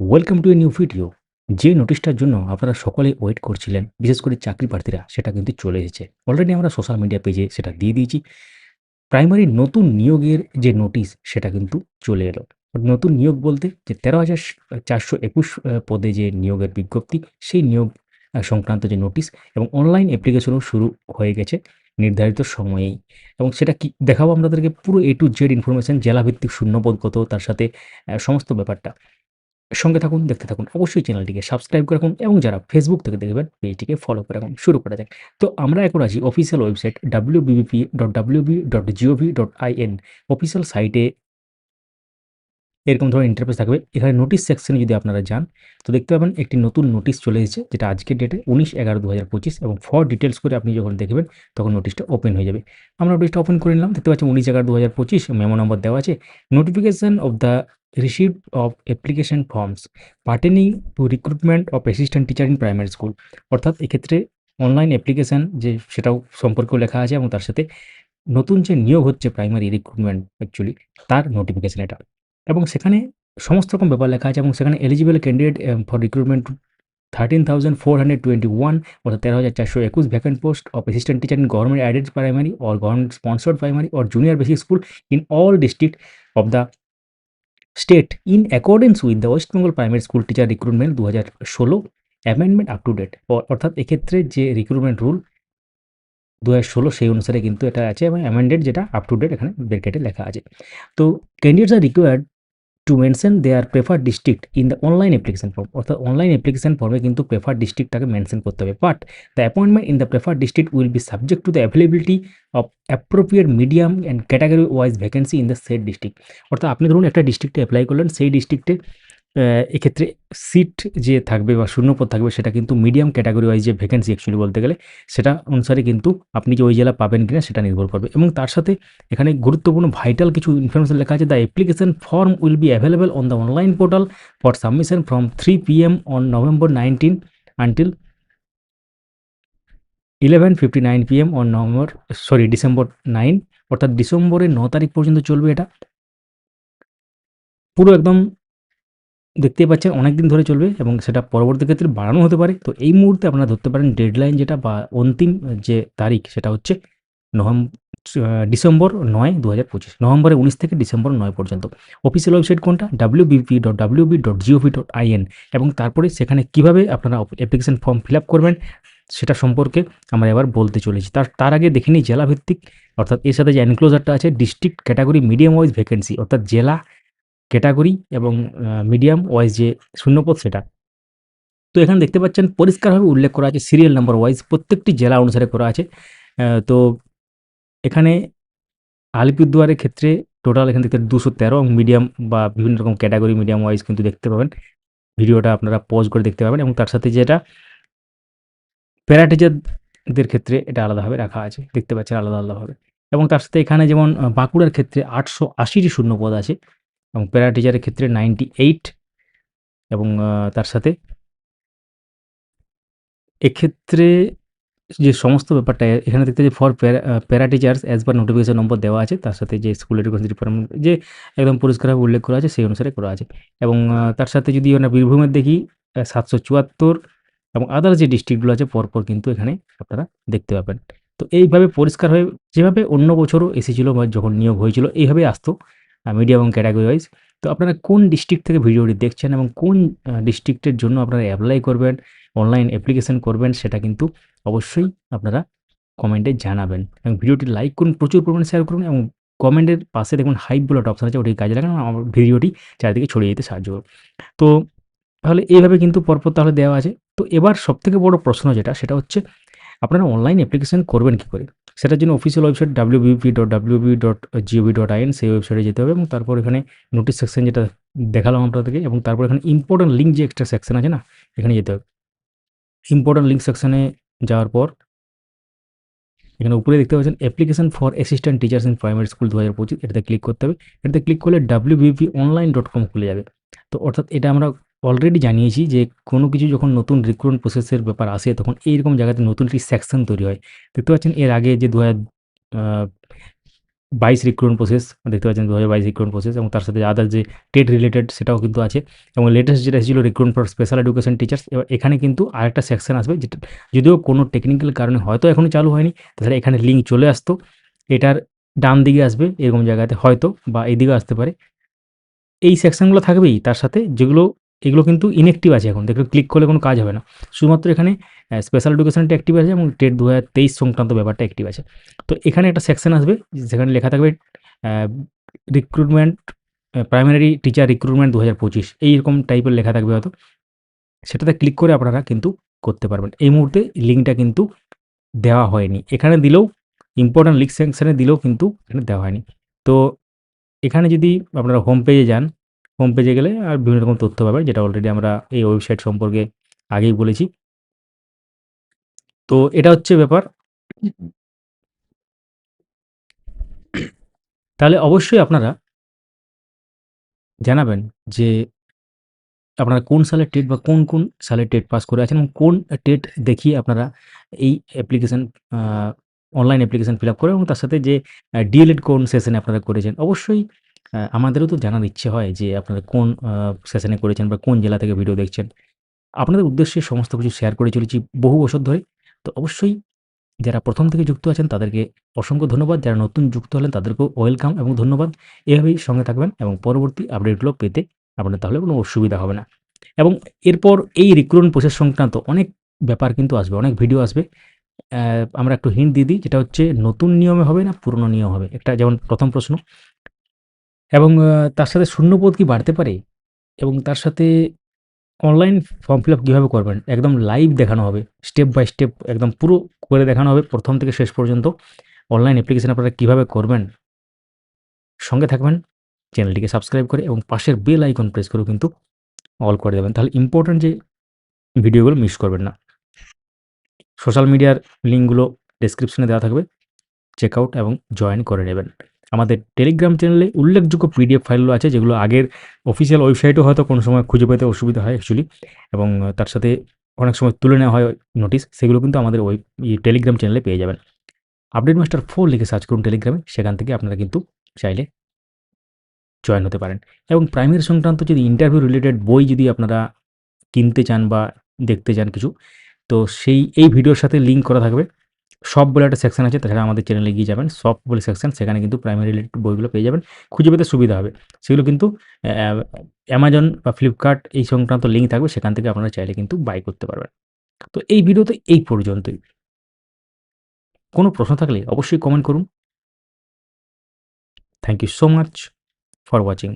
Welcome to a new video যে নোটিশটার জন্য আপনারা সকলে ওয়েট করছিলেন, বিশেষ করে চাকরি প্রার্থীরা, সেটা কিন্তু চলে এসেছে। অলরেডি আমরা সোশ্যাল মিডিয়া পেজে সেটা দিয়ে দিয়েছি। প্রাইমারি নতুন নিয়োগের যে নোটিশ সেটা কিন্তু চলে এলো। নতুন নিয়োগ বলতে যে তেরো হাজার চারশো একুশ পদে যে নিয়োগের বিজ্ঞপ্তি, সেই নিয়োগ সংক্রান্ত যে নোটিশ এবং অনলাইন অ্যাপ্লিকেশনও শুরু হয়ে গেছে নির্ধারিত সময়েই। এবং সেটা কি দেখাবো আপনাদেরকে? পুরো এ টু জেড ইনফরমেশন জেলাভিত্তিক শূন্যপদ কত, তার সাথে সমস্ত ব্যাপারটা। সঙ্গে থাকুন, দেখতে থাকুন। অবশ্যই চ্যানেলটিকে সাবস্ক্রাইব করে রাখুন এবং যারা ফেসবুক থেকে দেখবেন, পেজটিকে ফলো করে রাখুন। শুরু করা যাক। তো আমরা এখন আছি official website W BBP dot WB dot GOV dot IN official সাইটে এরকম ধরনের ইন্টারফেস থাকবে। এখানে নোটিশ সেকশনে যদি আপনারা যান, তো দেখতে পাবেন একটি নতুন নোটিশ চলে এসেছে, যেটা আজকের ডেটে উনিশ এগারো দু হাজার পঁচিশ এবং ফর ডিটেলস করে আপনি যখন দেখবেন, তখন নোটিশটা ওপেন হয়ে যাবে। আমরা নোটিশটা ওপেন করে নিলাম। দেখতে পাচ্ছি উনিশ এগারো দু হাজার পঁচিশ মেমো নম্বর দেওয়া আছে। Notification of the receive of application forms pertaining to recruitment of assistant teacher in primary school অর্থাৎ এক্ষেত্রে অনলাইন অ্যাপ্লিকেশান যে সেটাও সম্পর্কেও লেখা আছে এবং তার সাথে নতুন যে নিয়োগ হচ্ছে প্রাইমারি রিক্রুটমেন্ট অ্যাকচুয়ালি তার নোটিফিকেশান এটা। এবং সেখানে সমস্ত রকম ব্যাপার লেখা আছে এবং সেখানে eligible candidate for recruitment thirteen thousand four hundred twenty one অর্থাৎ তেরো হাজার চারশো একুশ post of assistant teacher in government aided primary or government sponsored primary or junior basic school in all district of the state in accordance with the West Bengal primary school teacher recruitment দু হাজার ষোলো amendment up to date অর্থাৎ এক্ষেত্রে যে recruitment rule দু হাজার ষোলো সেই অনুসারে কিন্তু এটা আছে এবং অ্যামেন্ডেড যেটা আপ টু ডেট এখানে ব্রেকেটে লেখা আছে। তো candidates are required to mention their prefer district in the online application form অর্থাৎ অনলাইন অ্যাপ্লিকেশন ফর্মে কিন্তু প্রেফার ডিস্ট্রিক্টটাকে মেনশন করতে হবে। But the appointment in the prefer district will be subject to the availability of appropriate medium and category wise vacancy in the set district অর্থাৎ আপনি ধরুন একটা ডিস্ট্রিক্টে অ্যাপ্লাই করলেন, সেই ডিস্ট্রিক্টে এক্ষেত্রে সিট যে থাকবে বা শূন্যপদ থাকবে সেটা কিন্তু মিডিয়াম ক্যাটাগরি ওয়াইজ যে ভ্যাকেন্সি অ্যাকচুয়ালি বলতে গেলে, সেটা অনুসারে কিন্তু আপনি যে ওই জেলা পাবেন কিনা সেটা নির্ভর করবে। এবং তার সাথে এখানে গুরুত্বপূর্ণ ভাইটাল কিছু ইনফরমেশন লেখা আছে। The application form will be available on the online portal for submission from three P M on November nineteen until eleven fifty nine P M on November sorry December nine অর্থাৎ ডিসেম্বরের ন তারিখ পর্যন্ত চলবে এটা। পুরো একদম দেখতেই পাচ্ছেন অনেক দিন ধরে চলবে এবং সেটা পরবর্তী ক্ষেত্রে বাড়ানো হতে পারে। তো এই মুহূর্তে আপনারা ধরতে পারেন ডেডলাইন যেটা বা অন্তিম যে তারিখ সেটা হচ্ছে নভেম্বর ডিসেম্বর নয় দু হাজার পঁচিশ। নভেম্বরের উনিশ থেকে ডিসেম্বর নয় পর্যন্ত। অফিসিয়াল ওয়েবসাইট কোনটা? W BP dot dot dot IN এবং তারপরে সেখানে কীভাবে আপনারা অ্যাপ্লিকেশন ফর্ম ফিল করবেন সেটা সম্পর্কে আমরা এবার বলতে চলেছি। তার তার আগে দেখে নিই জেলাভিত্তিক, অর্থাৎ এর সাথে যে এনক্লোজারটা আছে district category medium wise vacancy অর্থাৎ জেলা ক্যাটাগরি এবং মিডিয়াম, ওয়াইজ যে শূন্যপদ সেটা। তো এখানে দেখতে পাচ্ছেন পরিষ্কারভাবে উল্লেখ করা আছে, সিরিয়াল নাম্বার ওয়াইজ প্রত্যেকটি জেলা অনুসারে করা আছে। তো এখানে আলিপুরদুয়ারের ক্ষেত্রে টোটাল এখানে দেখতে দুশো তেরো এবং মিডিয়াম বা বিভিন্ন রকম ক্যাটাগরি, মিডিয়াম, ওয়াইজ কিন্তু দেখতে পাবেন। ভিডিওটা আপনারা পজ করে দেখতে পাবেন এবং তার সাথে যেটা প্যারাটিচারদের ক্ষেত্রে এটা আলাদাভাবে রাখা আছে, দেখতে পাচ্ছেন আলাদা আলাদাভাবে। এবং তার সাথে এখানে যেমন বাঁকুড়ার ক্ষেত্রে আটশো আশিটি শূন্যপদ আছে। এবং প্যারা টিচারের ক্ষেত্রে নাইনটি এইট এবং তার সাথে এক্ষেত্রে যে সমস্ত ব্যাপারটা, এখানে দেখতে যে for para teachers as per notification number দেওয়া আছে, তার সাথে যে স্কুল এডুকেশন ডিপার্টমেন্ট যে একদম পরিষ্কারভাবে উল্লেখ করা আছে, সেই অনুসারে করা আছে। এবং তার সাথে যদি আমরা বীরভূমের দেখি সাতশো চুয়াত্তর এবং আদার যে ডিস্ট্রিক্টগুলো আছে, পরপর কিন্তু এখানে আপনারা দেখতে পাবেন। তো এইভাবে পরিষ্কার হয়ে যেভাবে অন্য বছরও এসেছিল বা যখন নিয়োগ হয়েছিল এইভাবে আসতো। মিডিয়া এবং ক্যাটাগরি ওয়াইজ তো আপনারা কোন ডিস্ট্রিক্ট থেকে ভিডিওটি দেখছেন এবং কোন ডিস্ট্রিক্টের জন্য আপনারা অ্যাপ্লাই করবেন অনলাইন অ্যাপ্লিকেশন করবেন, সেটা কিন্তু অবশ্যই আপনারা কমেন্টে জানাবেন। এবং ভিডিওটি লাইক করুন, প্রচুর পরিমাণে শেয়ার করুন এবং কমেন্টের পাশে দেখুন হাইপ বলে একটা অপশন আছে ওটি কাজে লাগান, আমার ভিডিওটি চারিদিকে ছড়িয়ে দিতে সাহায্য করুন তো তাহলে এইভাবে কিন্তু পরপর তাহলে দেওয়া আছে। তো এবার সবথেকে বড় প্রশ্ন যেটা, সেটা হচ্ছে আপনারা অনলাইন অ্যাপ্লিকেশন করবেন কী করে? সেটার জন্য official website W BP dot WB dot GOV dot IN সেই ওয়েবসাইটে যেতে হবে এবং তারপর এখানে নোটিশ সেকশন যেটা দেখালাম আপনাদেরকে এবং তারপর এখানে ইম্পর্টেন্ট লিঙ্ক যে এক্সট্রা সেকশন আছে না, এখানে যেতে হবে। ইম্পর্টেন্ট লিঙ্ক সেকশনে যাওয়ার পর এখানে উপরে দেখতে পাচ্ছেন application for assistant teachers in primary school দু হাজার পঁচিশ, এটাতে ক্লিক করতে হবে। এটাতে ক্লিক করলে W BP online dot com খুলে যাবে। তো অর্থাৎ এটা আমরা অলরেডি জানিয়েছি যে কোনো কিছু যখন নতুন রিক্রুটমেন্ট প্রসেসের ব্যাপার আসে, তখন এইরকম জায়গাতে নতুন একটি সেকশন তৈরি হয়। দেখতে পাচ্ছেন এর আগে যে দু বাইশ রিক্রুটমেন্ট প্রসেস দেখতে পাচ্ছেন দু হাজার বাইশ রিক্রুটমেন্ট প্রসেস এবং তার সাথে আদার যে টেট রিলেটেড সেটাও কিন্তু আছে এবং লেটেস্ট যেটা এসেছিল recruitment for special education teachers এবার এখানে কিন্তু আরেকটা সেকশন আসবে যেটা যদিও কোনো টেকনিক্যাল কারণে হয়তো এখনও চালু হয়নি, তাছাড়া এখানে লিঙ্ক চলে আসতো। এটার ডান দিকে আসবে এরকম জায়গাতে হয়তো বা এইদিকে আসতে পারে। এই সেকশনগুলো থাকবেই, তার সাথে যেগুলো এগুলো কিন্তু ইনঅ্যাক্টিভ আছে এখন। দেখলে ক্লিক করলে কোনো কাজ হবে না। শুধুমাত্র এখানে স্পেশাল এডুকেশনটা অ্যাক্টিভ আছে এবং টেট দু হাজার তেইশ সংক্রান্ত ব্যাপারটা অ্যাক্টিভ আছে। তো এখানে একটা সেকশন আসবে, যেখানে লেখা থাকবে রিক্রুটমেন্ট প্রাইমারি টিচার রিক্রুটমেন্ট দু হাজার পঁচিশ। এইরকম টাইপের লেখা থাকবে হয়তো। সেটাতে ক্লিক করে আপনারা কিন্তু করতে পারবেন। এই মুহূর্তে লিঙ্কটা কিন্তু দেওয়া হয়নি। এখানে দিলেও ইম্পর্ট্যান্ট লিঙ্ক সেকশানে দিলেও কিন্তু এখানে দেওয়া হয়নি। তো এখানে যদি আপনারা হোম পেজে যান হোম পেজে গেলে আর বিভিন্ন রকম তথ্য পাবেন যেটা অলরেডি আমরা এই ওয়েবসাইট সম্পর্কে আগেই বলেছি। তো এটা হচ্ছে ব্যাপার। তাহলে অবশ্যই আপনারা জানাবেন যে আপনারা কোন সালের টেট বা কোন কোন সালের টেট পাস করে আছেন এবং কোন টেট দেখিয়ে আপনারা এই application online application fill up করে এবং তার সাথে যে ডিএলএড কোন সেশনে আপনারা করেছেন। অবশ্যই আমাদেরও তো জানার ইচ্ছে হয় যে আপনারা কোন সেশনে করেছেন বা কোন জেলা থেকে ভিডিও দেখছেন। আপনাদের উদ্দেশ্যে সমস্ত কিছু শেয়ার করে চলেছি বহু বছর ধরে। তো অবশ্যই যারা প্রথম থেকে যুক্ত আছেন, তাদেরকে অসংখ্য ধন্যবাদ। যারা নতুন যুক্ত হলেন, তাদেরকেও ওয়েলকাম এবং ধন্যবাদ। এভাবেই সঙ্গে থাকবেন এবং পরবর্তী আপডেটগুলো পেতে আপনাদের তাহলে কোনো অসুবিধা হবে না। এবং এরপর এই রিক্রুটমেন্ট প্রসেস সংক্রান্ত অনেক ব্যাপার কিন্তু আসবে, অনেক ভিডিও আসবে। আমরা একটু হিন্ট দিয়ে দিই, যেটা হচ্ছে নতুন নিয়মে হবে না পুরনো নিয়ম হবে? একটা যেমন প্রথম প্রশ্ন এবং তার সাথে শূন্যপদ কি বাড়তে পারে? এবং তার সাথে অনলাইন ফর্ম ফিল আপ কীভাবে করবেন? একদম লাইভ দেখানো হবে স্টেপ বাই স্টেপ একদম পুরো করে দেখানো হবে, প্রথম থেকে শেষ পর্যন্ত। অনলাইন অ্যাপ্লিকেশন আপনারা কীভাবে করবেন? সঙ্গে থাকবেন চ্যানেলটিকে সাবস্ক্রাইব করে এবং পাশের বেল আইকন প্রেস করেও কিন্তু অল করে দেবেন। তাহলে ইম্পর্ট্যান্ট যে ভিডিওগুলো মিস করবেন না। সোশ্যাল মিডিয়ার লিঙ্কগুলো ডেসক্রিপশনে দেওয়া থাকবে চেক আউট এবং জয়েন করে নেবেন। আমাদের টেলিগ্রাম চ্যানেলে উল্লেখযোগ্য পিডিএফ ফাইলগুলো আছে, যেগুলো আগের অফিসিয়াল ওয়েবসাইটও হয়তো কোনো সময় খুঁজে পেতে অসুবিধা হয় অ্যাকচুয়ালি এবং তার সাথে অনেক সময় তুলে নেওয়া হয় নোটিশ সেগুলো কিন্তু আমাদের ওই টেলিগ্রাম চ্যানেলে পেয়ে যাবেন। আপডেট মাস্টার ফোর লিখে সার্চ করুন টেলিগ্রামে সেখান থেকে আপনারা কিন্তু চাইলে জয়েন হতে পারেন। এবং প্রাইমারি সংক্রান্ত যদি ইন্টারভিউ রিলেটেড বই যদি আপনারা কিনতে চান বা দেখতে চান কিছু, তো সেই এই ভিডিওর সাথে লিঙ্ক করা থাকবে। সব বলে একটা সেকশন আছে, তাছাড়া আমাদের চ্যানেলে গিয়ে যাবেন। সব বলে সেকশন সেখানে কিন্তু প্রাইমারি রিলেটেড বইগুলো পেয়ে যাবেন। খুঁজে পেতে সুবিধা হবে। সেগুলো কিন্তু অ্যামাজন বা ফ্লিপকার্ট এই সংক্রান্ত লিঙ্ক থাকবে, সেখান থেকে আপনারা চাইলে কিন্তু বাই করতে পারবেন। তো এই ভিডিওতে এই পর্যন্তই। কোনো প্রশ্ন থাকলে অবশ্যই কমেন্ট করুন। Thank you so much for watching